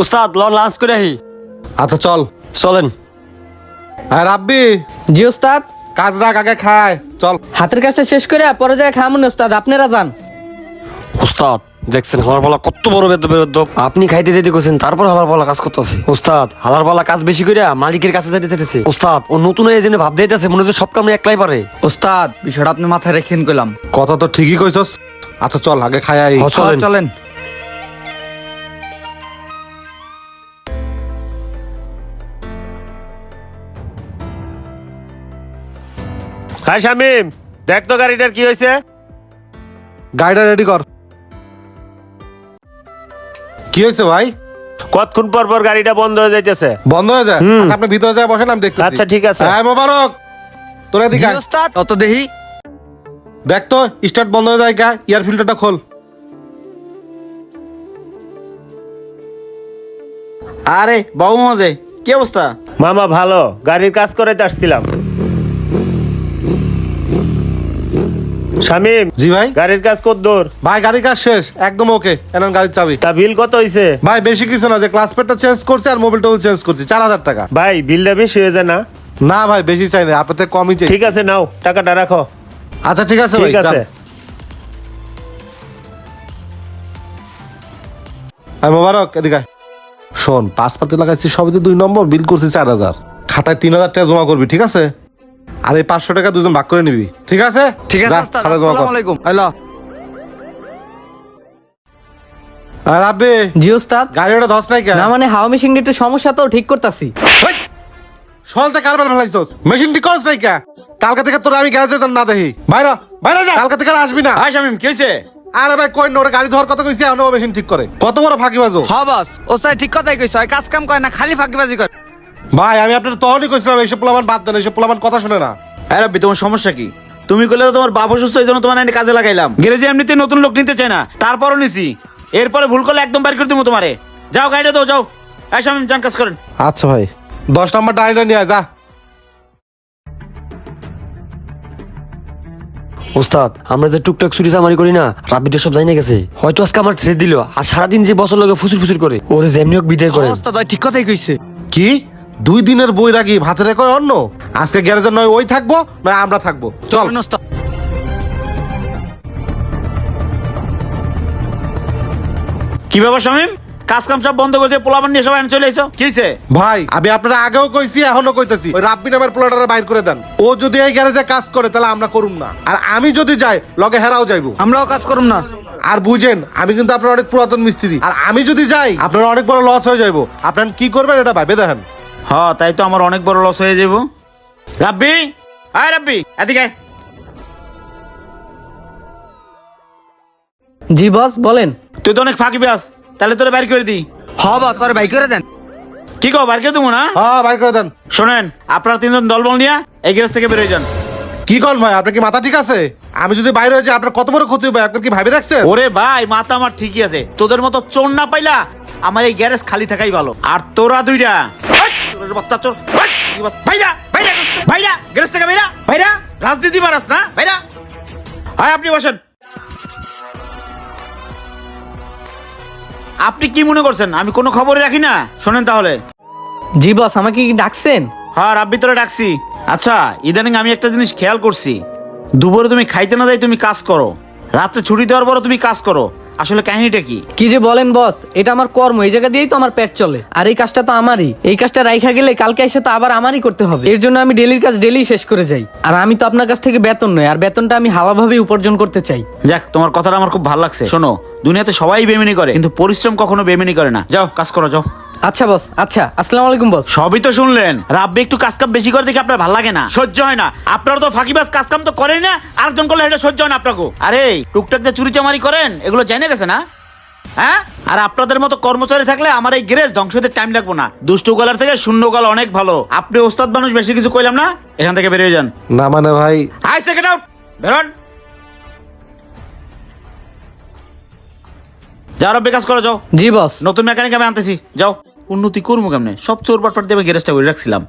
উস্তাদ ল লাঞ্চ করে আহি। আচ্ছা চল। চলেন। আর রাব্বি। জি ওস্তাদ কাজ রাখ আগে খায়। চল। হাতের কাজটা শেষ করে পরে যায় খামুন ওস্তাদ আপনারা যান। উস্তাদ দেখছেন হালার পালা কত বড় বেদ বেরোদ্দ আপনি খাইতে যেতে গেছেন তারপর হালার পালা কাজ করতেছে। উস্তাদ হালার পালা কাজ বেশি করে মালিকের কাছে যেতে চাইতেছে। উস্তাদ ও নতুন হয়ে জেনে ভাব দিতেছে মনে হচ্ছে সব কাম একলাই পারে। ওস্তাদ বিষয়টা আপনি মাথায় রেখেন কইলাম। কথা তো ঠিকই কইছস। আচ্ছা চল আগে খায় আই। চলেন। হ্যাঁ শামিম দেখ তো গাড়িটার কি হয়েছে। গাড়িটা রেডি কর। কি হয়েছে ভাই? কতক্ষণ পর পর গাড়িটা বন্ধ হয়ে যাইতেছে? বন্ধ হয়ে যায়? হুম। আচ্ছা, আপনি ভিতরে যায় বসেন আমি দেখতেছি। আচ্ছা, ঠিক আছে। হ্যাঁ মোবারক। তোরা এদিকে আয়। ওস্তাদ অত দেহি দেখ তো স্টার্ট বন্ধ হয়ে যায় গা ইয়ার ফিল্টারটা খোল। আরে বাবু মজে কি অবস্থা? মামা ভালো। গাড়ির কাজ করে আসছিলাম শামিম জি ভাই। গাড়ির কাজ কত দূর? ভাই গাড়ির কাজ শেষ। একদম ওকে গাড়ির চাবি। তা বিল কত হইছে? ভাই বেশি কিছু না যে ক্লাস চেঞ্জ করছে আর মোবিলটাও চেঞ্জ করছি চার হাজার টাকা। ভাই বিলটা বেশি হয়ে যায় না? না ভাই বেশি চাই না আপনার থেকে কমই চাই। ঠিক আছে নাও টাকাটা রাখো। আচ্ছা ঠিক আছে ঠিক আছে। আর মোবারক এদিকে। শোন পাসপাতি লাগাইছি সবই তো দুই নম্বর বিল করছি চার হাজার। খাতায় তিন হাজার টাকা জমা করবি ঠিক আছে? আর এই পাঁচশো টাকা দুজন ভাগ করে নিবি। ঠিক আছে? ঠিক আছে। আসসালামু আলাইকুম। আর আব্বে জি ওস্তাদ। গাড়িটা ধস নাই কেন? না মানে হাওয়া মেশিন একটু সমস্যা তো ঠিক করতাছি। সলতে কারবার ফেলাইছস মেশিন ঠিক করছ নাই কে কালকে থেকে তোর আমি গ্যারেজে না দেখি। বাইরে বাইরে যা। কালকে থেকে আসবি না। শামিম কি হয়েছে আরে ভাই কই নোরে গাড়ি ধর কথা কইছি এখন মেশিন ঠিক করে। কত বড় ফাঁকি বাজো হ বস ওস্তাদ ঠিক কথাই কইছ কাজ কাম করে না খালি ফাঁকি ফাঁকিবাজি করে। ভাই আমি আপনার তখনই কইছিলাম এইসব পোলাবান বাদ দেন এইসব পোলাবান কথা শুনে না। আরে রাব্বি তোমার সমস্যা কি? তুমি কইলে তো তোমার বাপ অসুস্থ এই জন্য তোমার এনে কাজে লাগাইলাম। গ্যারেজে এমনিতে নতুন লোক নিতে চায় না তারপরও নিছি। এরপরে ভুল করলে একদম বাইর করে দিব তোমারে। যাও গাড়িটা দাও যাও। এই শামিম যান কাজ করেন। আচ্ছা ভাই। দশ নম্বর ডাইটা নিয়ে আয়, যা। উস্তাদ আমরা যে টুকটাক চুরি চামারি করি না রাব্বিটা সব জানি গেছে। হয়তো আজকে আমার ছেড়ে দিল আর সারাদিন যে বছর লগে ফুসুর ফুসুর করে ওরে যেমনি হোক বিদায় করে ওস্তাদ ভাই ঠিক কথাই কইছে। কি? দুই দিনের বই রাখি ভাতে রেখে অন্য আজকে গ্যারেজে নয় ওই থাকব নয় আমরা থাকব। চল। কি ব্যাপার শামিম? কাজ কাম সব বন্ধ করে দিয়ে পোলাবান নিয়ে সবাই চলে এসো। কি ভাই আমি আপনারা আগেও কইছি এখনও কইতেছি। ওই রাব্বি নামের পোলাটারে বাইর করে দেন। ও যদি এই গ্যারেজে কাজ করে তাহলে আমরা করুম না। আর আমি যদি যাই লগে হেরাও যাইবো। আমরাও কাজ করুম না। আর বুঝেন আমি কিন্তু আপনার অনেক পুরাতন মিস্ত্রি। আর আমি যদি যাই আপনার অনেক বড় লস হয়ে যাইবো। আপনার কি করবেন এটা ভাবে দেখেন। হ্যাঁ তাই তো আমার অনেক বড় লস হয়ে যাব। রাব্বি? আয় রাব্বি এদিকে আয়। জি বস বলেন। তুই তো অনেক ফাঁকি ব্যাস তাহলে তোরে বাইর করে দিই। হ বস আরে ভাই করে দেন। কি কো বাইর করে দেবো না? হ্যাঁ বাইর করে দেন। শোনেন আপনারা তিনজন দলবল নিয়ে এই গ্যারেজ থেকে বেরোয় যান। কি কন ভাই আপনার কি মাথা ঠিক আছে? আমি যদি বাইরে হয়ে যাই আপনার কত বড় ক্ষতি হবে? আপনার কি ভাবে দেখছেন? ওরে ভাই মাথা আমার ঠিকই আছে। তোদের মতো চোর না পাইলা আমার এই গ্যারেজ খালি থাকাই ভালো। আর তোরা দুইটা। হাট, চোরের বাচ্চা চোর হাট, কি বাস- ভাইরা ভাইরা ভাইরা গ্যারেজ থেকে ভাইরা ভাইরা রাজনীতি মারাস না? ভাইরা। হয় আপনি বসেন। আপনি কি মনে করছেন? আমি কোনো খবরই রাখি না। শোনেন তাহলে। জি বস আমাকে কি ডাকছেন? হ্যাঁ রাব্বি তোরা ডাকছি। আচ্ছা ইদানিং আমি একটা জিনিস খেয়াল করছি। দুপুরে তুমি খাইতে না যাই তুমি কাজ করো। রাত্রে ছুটি দেওয়ার পরও তুমি কাজ করো। আসলে কাহিনীটা কি? কি যে বলেন বস এটা আমার কর্ম এই জায়গা দিয়েই তো আমার পেট চলে। আর এই কাজটা তো আমারই। এই কাজটা রাইখা গেলে কালকে এসে তো আবার আমারই করতে হবে। এর জন্য আমি ডেলির কাজ ডেলি শেষ করে যাই। আর আমি তো আপনার কাছ থেকে বেতন নই আর বেতনটা আমি হালাভাবে উপার্জন করতে চাই। যাক তোমার কথাটা আমার খুব ভালো লাগছে। শোনো দুনিয়াতে সবাই বেমিনি করে কিন্তু পরিশ্রম কখনো বেমিনি করে না। যাও কাজ করো যাও। আচ্ছা বস আচ্ছা আসসালামু আলাইকুম বস। সবই তো শুনলেন। রাব্বি একটু কাজ কাম বেশি করে দেখে আপনার ভালো লাগে না। সহ্য হয় না। আপনারা তো ফাঁকিবাজ কাজ কাম তো করেন না আরেকজন করলে এটা সহ্য হয় না আপনাকে। আরে টুকটাক যে চুরি চামারি করেন এগুলো জেনে গেছে না? হ্যাঁ? আর আপনাদের মতো কর্মচারী থাকলে আমার এই গ্যারেজ ধ্বংস হতে টাইম লাগবো না। দুষ্টু গলার থেকে শূন্য গলা অনেক ভালো। আপনি ওস্তাদ মানুষ বেশি কিছু কইলাম না? এখান থেকে বেরিয়ে যান। না মানে ভাই। আই সেকেন্ড আউট বেরোন! যাও বিকাশ কাজ করো যাও। জি বস। নতুন মেকানিক আমি আনতেছি। যাও। উন্নতি করব কেমনে? সব চোর পাটপাট দিয়ে আমি গ্যারেজটা করে রাখছিলাম।